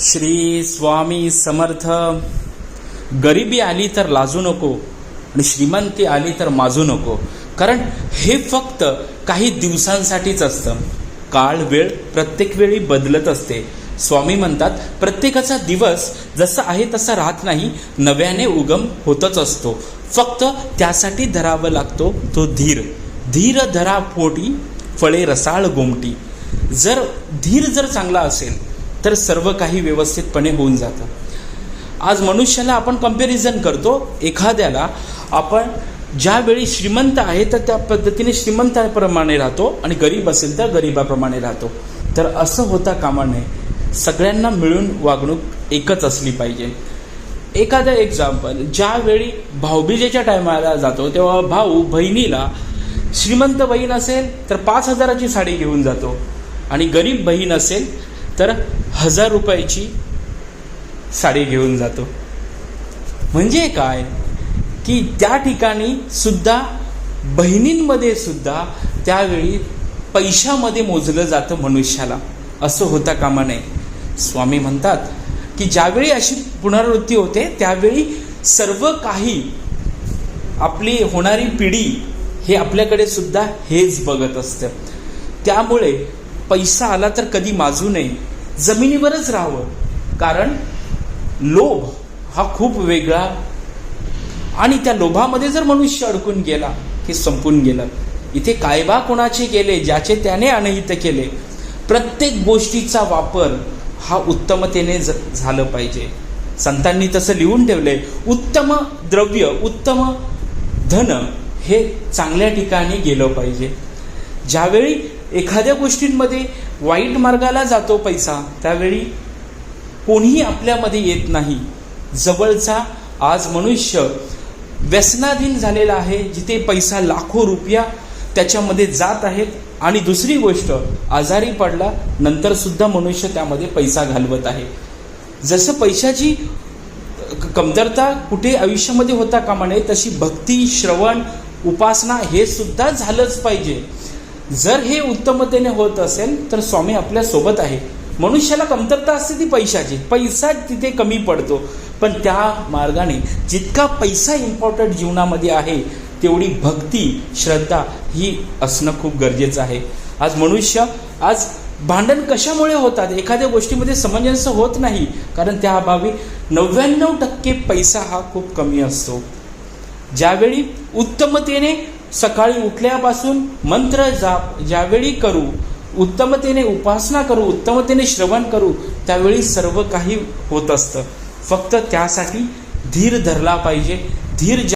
श्री स्वामी समर्थ. गरिबी आली तर लाजू नको आणि श्रीमंती आली तर माजू नको. कारण हे फक्त काही दिवसांसाठीच असतं. काळ वेळ प्रत्येक वेळी बदलत असते. स्वामी म्हणतात प्रत्येकाचा दिवस जसा आहे तसा राहत नाही नव्याने उगम होतच असतो. फक्त त्यासाठी धरावं लागतो तो धीर. धीर धरा पोटी फळे रसाळ गोमटी. जर धीर जर चांगला असेल तर सर्व काही व्यवस्थितपणे होऊन जातं. आज मनुष्याला आपण कंपॅरिझन करतो एखाद्याला आपण ज्यावेळी श्रीमंत आहे तर त्या पद्धतीने श्रीमंताप्रमाणे राहतो आणि गरीब असेल तर गरिबाप्रमाणे राहतो. तर असं होता कामा नये. सगळ्यांना मिळून वागणूक एकच असली पाहिजे. एखादं एक्झाम्पल ज्यावेळी भाऊबीजेच्या टायमाला जातो तेव्हा भाऊ बहिणीला श्रीमंत बहीण असेल तर पाच हजाराची साडी घेऊन जातो. आणि गरीब बहीण असेल तर हजार रुपयाची साडी घेऊन जातो. म्हणजे काय? की त्या ठिकाणी सुद्धा बहिणींमध्ये सुद्धा त्यावेळी पैशामध्ये मोजलं जातं मनुष्याला. असं होता कामा नये. स्वामी म्हणतात की ज्यावेळी अशी पुनरावृत्ती होते त्यावेळी सर्व काही आपली होणारी पिढी हे आपल्याकडे सुद्धा हेच बघत असतं. त्यामुळे पैसा आला तर कधी माजू नये. जमिनीवरच राहावं. कारण लोभ हा खूप वेगळा आणि त्या लोभामध्ये जर मनुष्य अडकून गेला हे संपून गेलं. इथे कायबा कोणाचे केले ज्याचे त्याने अनहित केले. प्रत्येक गोष्टीचा वापर हा उत्तमतेने ज- झालं पाहिजे. संतांनी तसं लिहून ठेवले उत्तम द्रव्य उत्तम धन हे चांगल्या ठिकाणी गेलं पाहिजे. ज्यावेळी एखाद्या गोष्टींमध्ये वाईट मार्गाला जातो पैसा त्यावेळी कोणीही आपल्यामध्ये येत नाही. जवळचा आज मनुष्य व्यसनाधीन झालेला आहे जिथे पैसा लाखो रुपया त्याच्यामध्ये जात आहेत. आणि दुसरी गोष्ट आजारी पडला नंतर सुद्धा मनुष्य त्यामध्ये पैसा घालवत आहे. जसं पैशाची कमतरता कुठे आयुष्यामध्ये होता कामा नये तशी भक्ती श्रवण उपासना हे सुद्धा झालंच पाहिजे. जर हे उत्तमतेने होत असेल तर स्वामी आपल्यासोबत आहे. मनुष्याला कमतरता असते ती पैशाची. पैसा तिथे कमी पडतो. पण त्या मार्गाने जितका पैसा इम्पॉर्टंट जीवनामध्ये आहे तेवढी भक्ती श्रद्धा ही असणं खूप गरजेचं आहे. आज मनुष्य आज भांडण कशामुळे होतात? एखाद्या गोष्टीमध्ये समंजस्य होत नाही. कारण त्या अभावी नव्याण्णव टक्के पैसा हा खूप कमी असतो. ज्यावेळी उत्तमतेने सकाळी उठल्यापासून मंत्र जाप ज्यावेळी करू उत्तमतेने उपासना करू उत्तमतेने श्रवण करू त्यावेळी सर्व काही होत असतं. फक्त त्यासाठी धीर धरला पाहिजे. धीर